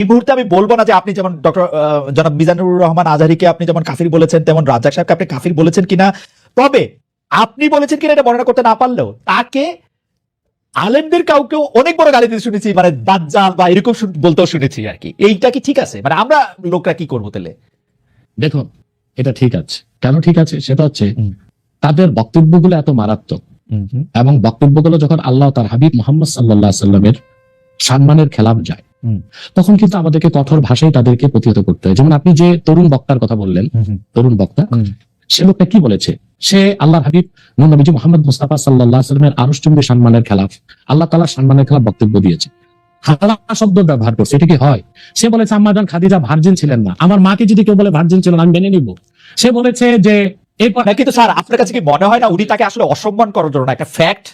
এই মুহূর্তে আমি বলব না যে আপনি যেমন ডক্টর জনাব মিজানুর রহমান আজহারিকে আপনি যেমন কাফির বলেছেন তেমন রাজ্জাক সাহেবকে আপনি কাফির বলেছেন কিনা তবে আপনি বলেছেন কিনা এটা বর্ণনা করতে না পারলেও তাকে আলেমদের কাউকে অনেক বড় গালি দিতে শুনেছি মানে দাজ্জাল বা এরকম বলতেও শুনেছি আর কি। এইটা কি ঠিক আছে? মানে আমরা লোকরা কি করব তাহলে? দেখুন এটা ঠিক আছে। কেন ঠিক আছে? সেটা হচ্ছে। তাদের বক্তব্যগুলো এত মারাত্মক। এবং বক্তব্যগুলো যখন আল্লাহ তার হাবিব মোহাম্মদ সাল্লাহ সাল্লামের সম্মানের খেলাফ যায়। তখন কিন্তু আমাদেরকে কঠোর ভাষায় তাদেরকে প্রতিহত করতে হয়। যেমন আপনি যে তরুণ বক্তার কথা বললেন তরুণ বক্তা সে লোকটা কি বলেছে? সে আল্লাহ হাবিব নবীজি মোহাম্মদ মুস্তাফা সাল্লাহ সাল্লামের আনুষ্ঠানিক সম্মানের খেলাফ। আল্লাহ তালা সম্মানের খেলাফ বক্তব্য দিয়েছে। হালালা শব্দ ব্যবহার করছে এটা কি হয়? সে বলেছে আম্মাজান খাদিজা ভার্জিন ছিলেন না। আমার মাকে যদি কেউ বলে ভার্জিন ছিলেন আমি মেনে নিব। সে বলেছে যে এরপর কিন্তু স্যার আপনার কাছে কি মনে হয় না উনি তাকে আসলে অসম্মান করার জন্য একটা ফ্যাক্ট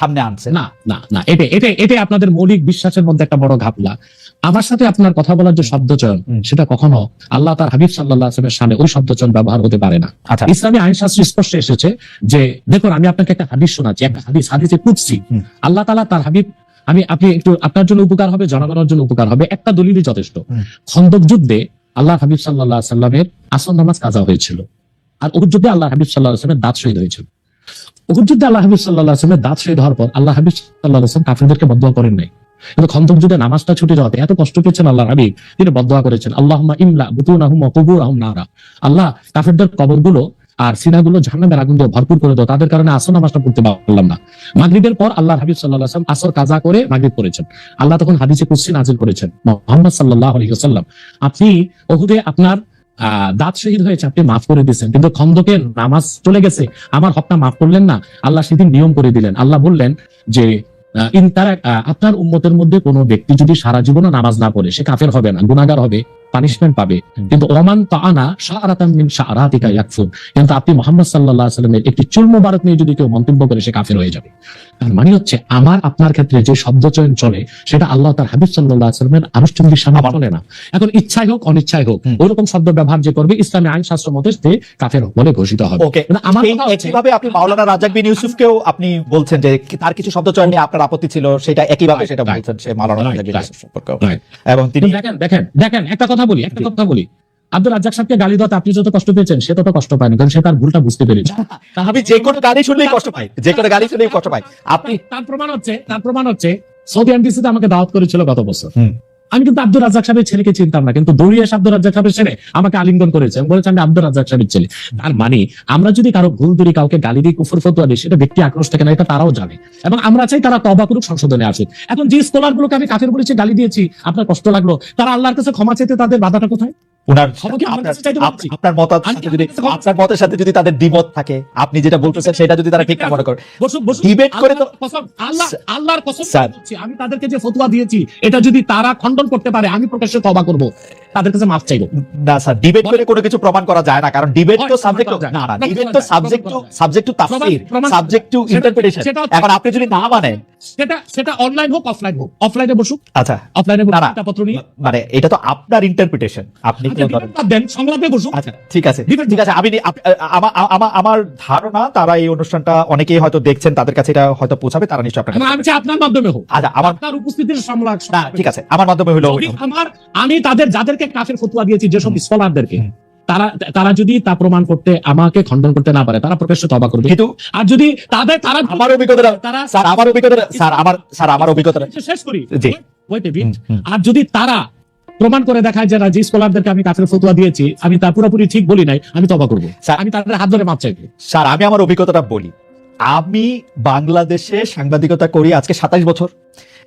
সামনে আনছে। না না না এটা এটা এটা আপনাদের মৌলিক বিশ্বাসের মধ্যে একটা বড় ঘাপলা। আমার সাথে আপনার কথা বলার যে শব্দ চয়ন সেটা কখনো আল্লাহ তার হাবিব সাল্লাহ আসলামের সামনে ওই শব্দ চয়ন ব্যবহার হতে পারে না। আচ্ছা। ইসলামী আইন শাস্ত্র স্পষ্ট এসেছে যে দেখুন আমি আপনাকে একটা হাদিস শোনাচ্ছি একটা হাদিস হাদিসে আল্লাহ তালা তার হাবিব আমি আপনি একটু আপনার জন্য উপকার হবে জনগণের জন্য উপকার হবে একটা দলিলই যথেষ্ট। খন্দক যুদ্ধে আল্লাহ হাবিব সাল্লাহ সাল্লামের আসন নামাজ কাজা হয়েছিল। আর উহুদ যুদ্ধে আল্লাহ হাবিব সাল্লাহ আসলামের দাঁত শহীদ হয়েছিল। উহুদ যুদ্ধে আল্লাহ হাবিব সাল্লাহ আসলামের দাঁত শহীদ হওয়ার পর আল্লাহ হাবিব সাল্লাহ আসলাম কাফিরদেরকে করেন নাই। কিন্তু খন্দক যুদ্ধে নামাজটা যাওয়াতে এত কষ্ট পেয়েছেন আল্লাহ হাবিব, তিনি বদয়া করেছেন। আল্লাহ ইমলা বুতুন আহম কবুর আহম নারা। আল্লাহ কাফেরদের কবরগুলো আর সিনাগুলো জাহান্নামের আগুন দিয়ে ভরপুর করে দাও তাদের কারণে আসর নামাজটা পড়তে পারলাম না। মাগরিবের পর আল্লাহ হাবিব সাল্লাহ আসলাম আসর কাজা করে মাগরিব করেছেন আল্লাহ তখন হাদিসে কুসি নাজিল করেছেন, মোহাম্মদ সাল্লাহ আলাইহি ওয়াসাল্লাম। আপনি ওহুদে আপনার দাঁত শহীদ হয়েছে, আপনি মাফ করে দিচ্ছেন কিন্তু খন্দকের নামাজ চলে গেছে, আমার হকটা মাফ করলেন না, আল্লাহ সেদিন নিয়ম করে দিলেন। আল্লাহ বললেন যে আপনার উম্মতের মধ্যে কোনো ব্যক্তি যদি সারা জীবনও নামাজ না পড়ে, সে কাফের হবে না গুণাগার হবে। পানিশমেন্ট পাবে। কিন্তু ওমান তাআনা শাআরাতাম মিন ইয়াকফুর। কিন্তু আপনি মোহাম্মদ আলাইহি সাল্লামের একটি চুল মোবারক নিয়ে যদি কেউ মন্তব্য করে সে কাফের হয়ে যাবে। তার মানে হচ্ছে আমার আপনার ক্ষেত্রে যে শব্দ চয়ন চলে সেটা আল্লাহ তার হাবিব আলাইহি সাল্লামের আনুষ্ঠানিক সামনে চলে না। এখন ইচ্ছাই হোক অনিচ্ছাই হোক হুম। ওইরকম শব্দ ব্যবহার যে করবে ইসলামী আইন শাস্ত্র মতে সে কাফের বলে ঘোষিত হবে। আমার একইভাবে আপনি মাওলানা রাজাক বিন ইউসুফকেও আপনি বলছেন যে তার কিছু শব্দ চয়ন নিয়ে আপনার আপত্তি ছিল সেটা একইভাবে সেটা. বলছেন সে মাওলানা রাজাক বিন ইউসুফ সম্পর্কেও। এবং তিনি দেখেন দেখেন দেখেন একটা কথা বলি একটা কথা বলি। আব্দুল রাজ্জাক সাহেবকে গালি দেওয়াতে আপনি যত কষ্ট পেয়েছেন সে তত কষ্ট পায়নি কারণ সে তার ভুলটা বুঝতে পেরেছে। আমি যে কোনো গালি শুনলেই কষ্ট পাই যে কোনো গালি শুনলেই কষ্ট পাই। আপনি তার প্রমাণ হচ্ছে তার প্রমাণ হচ্ছে সৌদি এমডিসিতে আমাকে দাওয়াত করেছিল গত বছর। আমি কিন্তু আব্দুল রাজাক সাহেবের ছেলেকে চিনতাম না, কিন্তু দৌড়িয়ে আব্দুল রাজাক সাহেবের ছেলে আমাকে আলিঙ্গন করেছে। বলেছি, আমি আব্দুল রাজাক সাহেবের ছেলে। তার মানে আমরা যদি কারও ভুল দূরি কাউকে গালি দিয়ে কুফর ফতুয়া দিই, সেটা ব্যক্তি আক্রোশ থাকে না, এটা তারাও জানে। এবং আমরা চাই তারা তবা করুক, সংশোধনে আসুক। এখন যে স্কলার গুলোকে আমি কাফের বলেছি, গালি দিয়েছি, আপনার কষ্ট লাগল। তারা আল্লাহর কাছে ক্ষমা চাইতে তাদের বাধাটা কোথায়? ওনার আপনার- মতের সাথে যদি আপনার মতের সাথে যদি তাদের দ্বিমত থাকে আপনি যেটা বলতেছেন সেটা যদি তারা ঠিক না মনে করে। বসুন, বসুন। করে তো- আল্লাহর কসম, আল্লাহ আল্লাহর কসম আমি তাদেরকে যে ফতোয়া দিয়েছি এটা যদি তারা খণ্ডন করতে পারে আমি প্রকাশ্যে তবা করব। তাদের কাছে মাফ চাইব। না স্যার ডিবেট করে কোনো কিছু প্রমাণ করা যায় না কারণ ডিবেট তো সাবজেক্ট না না ডিবেট তো সাবজেক্ট টু। সাবজেক্ট টু তাফসীর সাবজেক্ট টু ইন্টারপ্রিটেশন এখন আপনি যদি না মানেন সেটা সেটা অনলাইন হোক অফলাইন হোক অফলাইনে বসুক। আচ্ছা। অফলাইনে। পত্র নিয়ে। মানে এটা তো আপনার ইন্টারপ্রিটেশন আপনি আচ্ছা, ধরেন দেন সংলাপে বসুক। আচ্ছা ঠিক আছে। ঠিক আছে আমি আমার আমার ধারণা তারা এই অনুষ্ঠানটা অনেকেই হয়তো দেখছেন তাদের কাছে এটা হয়তো পৌঁছাবে তারা নিশ্চয়ই আপনার আমি চাই আপনার মাধ্যমে হোক। আচ্ছা আমার আপনার উপস্থিতির সংলাপ ঠিক আছে আমার মাধ্যমে হলো আমার আমি তাদের যাদেরকে কাফের ফতুয়া দিয়েছি যেসব। স্কলারদেরকে তারা তারা যদি তা প্রমাণ করতে আমাকে খণ্ডন করতে না পারে তারা প্রকাশ্যে তবা করবে। কিন্তু আর যদি তাদের তারা আমার অভিজ্ঞতা তারা স্যার আমার অভিজ্ঞতা স্যার আমার স্যার আমার অভিজ্ঞতা শেষ করি। জি। আর যদি তারা প্রমাণ করে দেখায় যে যে স্কলারদেরকে আমি কাফের ফতুয়া দিয়েছি আমি তা পুরোপুরি ঠিক বলি নাই আমি তবা করব। স্যার- আমি তাদের হাত ধরে মাপ চাইব। স্যার আমি আমার অভিজ্ঞতাটা বলি। আমি বাংলাদেশে সাংবাদিকতা করি আজকে সাতাইশ বছর।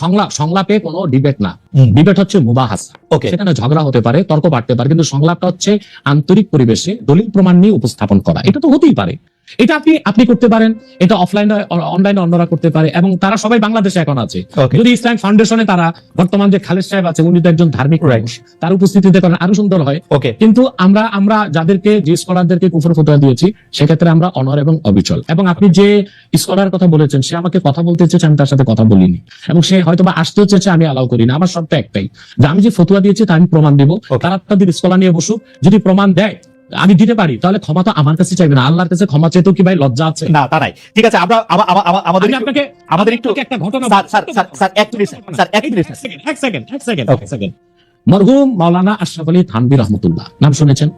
সংলাপ সংলাপে কোনো ডিবেট না। ডিবেট হচ্ছে মুবাহাসা। সেখানে ঝগড়া হতে পারে তর্ক বাড়তে পারে কিন্তু সংলাপটা হচ্ছে আন্তরিক পরিবেশে দলিল প্রমাণ নিয়ে উপস্থাপন করা। এটা তো হতেই পারে। এটা আপনি আপনি করতে পারেন এটা অফলাইনে অনলাইনে অন্যরা করতে পারে এবং তারা সবাই বাংলাদেশে এখন আছে। যদি ইসলাম ফাউন্ডেশনে তারা বর্তমান যে খালেদ সাহেব আছে উনি তো একজন ধার্মিক তার উপস্থিতিতে করেন আরও সুন্দর হয়। ওকে কিন্তু আমরা আমরা যাদেরকে যে স্কলারদেরকে কুফর ফতোয়া দিয়েছি সেক্ষেত্রে আমরা অনর এবং অবিচল। এবং আপনি যে স্কলার কথা বলেছেন সে আমাকে কথা বলতে চেয়েছে আমি তার সাথে কথা বলিনি। এবং সে হয়তো বা আসতেও চেয়েছে আমি অ্যালাউ করি না আমার শর্ত একটাই যে আমি যে ফতুয়া দিয়েছি তা আমি প্রমাণ দেবো। তারা তাদের স্কলার নিয়ে বসুক যদি প্রমাণ দেয় আমি দিতে পারি তাহলে ক্ষমা তো আমার কাছে চাইবে না। আল্লাহর কাছে ক্ষমা চাইতেও কি ভাই লজ্জা আছে? না তা নাই। ঠিক আছে আমরা আমা- আমা- আমা- আমাদের আপনাকে আমাদের একটু একটা ঘটনা স্যার স্যার স্যার এক মিনিট স্যার, এক মিনিট স্যার। এক সেকেন্ড এক সেকেন্ড এক সেকেন্ড মরহুম মাওলানা আশরাফ আলী থানবী রহমতুল্লাহ। নাম শুনেছেন।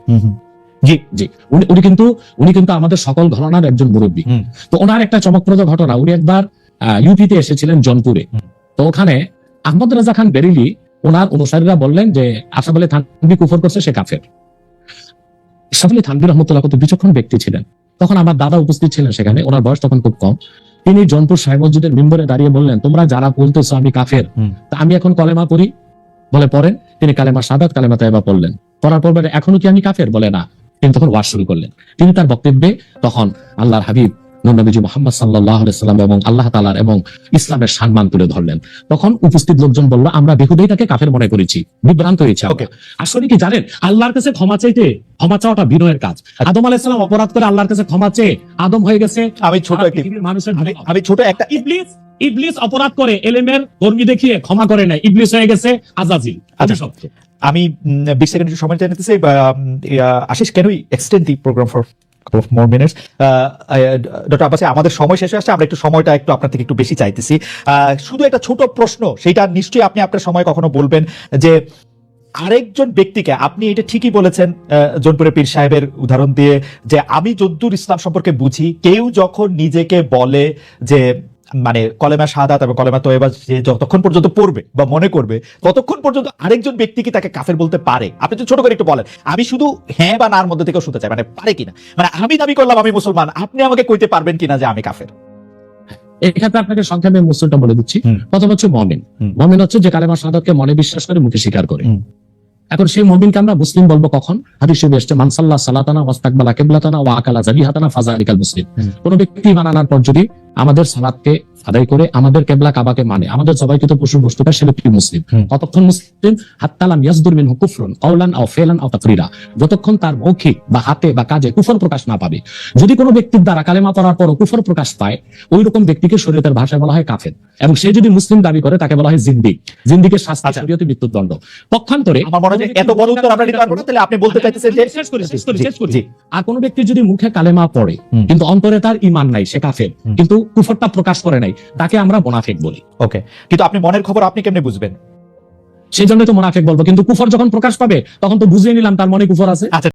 জি জি। উনি উনি কিন্তু উনি কিন্তু আমাদের সকল ঘরানার একজন মুরব্বী। তো ওনার একটা চমকপ্রদ ঘটনা। উনি একবার ইউপিতে এসেছিলেন জনপুরে। তো ওখানে আহমদ রাজা খান বেরিলি ওনার অনুসারীরা বললেন যে আশরাফ আলী থানবী কুফর করছে সে কাফের। আশরাফ আলী রহমতুল্লাহ কত বিচক্ষণ ব্যক্তি ছিলেন। তখন আমার দাদা উপস্থিত ছিলেন সেখানে ওনার বয়স তখন খুব কম। তিনি জনপুর সাহেব মসজিদের মিম্বরে দাঁড়িয়ে বললেন তোমরা যারা বলতেছো আমি কাফের তা আমি এখন কলেমা পড়ি? বলে পড়েন তিনি কালেমা সাদাত কালেমা তাইবা পড়লেন। পড়ার পর বলে এখনও কি আমি কাফের? বলে না। তিনি তখন ওয়াজ শুরু করলেন। তিনি তার বক্তব্যে তখন আল্লাহর হাবিব নবীজি মোহাম্মদ সাল্লাহ সাল্লাম এবং আল্লাহ তালার এবং ইসলামের সম্মান তুলে ধরলেন। তখন উপস্থিত লোকজন বলল আমরা বেহুদেই তাকে কাফের মনে করেছি বিভ্রান্ত হয়েছে আসলে কি জানেন আল্লাহর কাছে ক্ষমা চাইতে ক্ষমা চাওয়াটা বিনয়ের কাজ। আদম আলাইসালাম অপরাধ করে আল্লাহর কাছে ক্ষমা চেয়ে আদম হয়ে গেছে। আমি ছোট মানুষের আমি ছোট একটা ইবলিস ইবলিস অপরাধ করে এলেমের কর্মী দেখিয়ে ক্ষমা করে নাই ইবলিস হয়ে গেছে আজাজিল। আচ্ছা। আমি বিশ সেকেন্ড সময় চাই নিতেছি Ashis can we extend the programme for couple of more minutes. Doctor Abbasi আমাদের সময় শেষ হয়ে আসছে আমরা একটু সময়টা একটু আপনার থেকে একটু বেশি চাইতেছি। শুধু একটা ছোট প্রশ্ন সেটা নিশ্চয়ই আপনি আপনার সময় কখনো বলবেন যে আরেকজন ব্যক্তিকে আপনি এটা ঠিকই বলেছেন আহ, জোনপুরে পীর সাহেবের উদাহরণ দিয়ে যে আমি যদ্দুর ইসলাম সম্পর্কে বুঝি কেউ যখন নিজেকে বলে যে মানে কলেমা সাদাত এবং কলেমা তোয়েবা যে যতক্ষণ পর্যন্ত পড়বে বা মনে করবে ততক্ষণ পর্যন্ত আরেকজন ব্যক্তি কি তাকে কাফের বলতে পারে? আপনি যদি ছোট করে একটু বলেন আমি শুধু হ্যাঁ বা নার মধ্যে থেকেও শুনতে চাই মানে পারে কিনা? মানে আমি দাবি করলাম আমি মুসলমান আপনি আমাকে কইতে পারবেন কিনা যে আমি কাফের? এক্ষেত্রে আপনাকে সংক্ষেপে মুসলটা বলে দিচ্ছি। প্রথম হচ্ছে মমিন। মমিন হচ্ছে যে কালেমা মনে বিশ্বাস করে মুখে স্বীকার করে। এখন সেই মমিনকে আমরা মুসলিম বলব কখন? হাদিস শরীফে এসছে মানসাল্লাহ সালাতানা ওয়াস্তাকবালা কিবলাতানা ওয়া আকালা জাবিহাতানা ফাযালিকাল মুসলিম। হুম। কোন ব্যক্তি মানানোর পর যদি আমাদের সালাতকে আদায় করে আমাদের কেবলা কাবাকে মানে। আমাদের জবাইকৃত পশু বস্তুটা সে ব্যক্তি মুসলিম। কতক্ষণ মুসলিম? হাত্তালাম ইয়াসদুর মিনহু কুফরুন কাওলান আও ফেলান আও তাকরিরা। যতক্ষণ তার মৌখিক বা হাতে বা কাজে কুফর প্রকাশ না পাবে। যদি কোনো ব্যক্তির দ্বারা কালেমা পড়ার পর কুফর প্রকাশ পায় ওই রকম ব্যক্তিকে শরীয়তের ভাষায় বলা হয় কাফের। এবং সে যদি মুসলিম দাবি করে তাকে বলা হয় জিন্দিক জিন্দিকের শাস্তি আচ্ছা। শরীয়তে মৃত্যুদণ্ড। পক্ষান্তরে আমার মনে হয় এত বড় উত্তর আমরা দিতে পারব না তাহলে আপনি বলতে চাইতেছেন যে শেষ করি শেষ করি শেষ করি। আর কোন ব্যক্তি যদি মুখে কালেমা পড়ে কিন্তু অন্তরে তার ইমান নাই সে কাফের। কিন্তু কুফরটা প্রকাশ করে নাই। তাকে আমরা মোনাফেক বলি। ওকে কিন্তু আপনি মনের খবর আপনি কেমনে বুঝবেন? সেই জন্য তো মোনাফেক বলব। কিন্তু কুফর যখন প্রকাশ পাবে তখন তো বুঝিয়ে নিলাম তার মনে কুফর আছে। আচ্ছা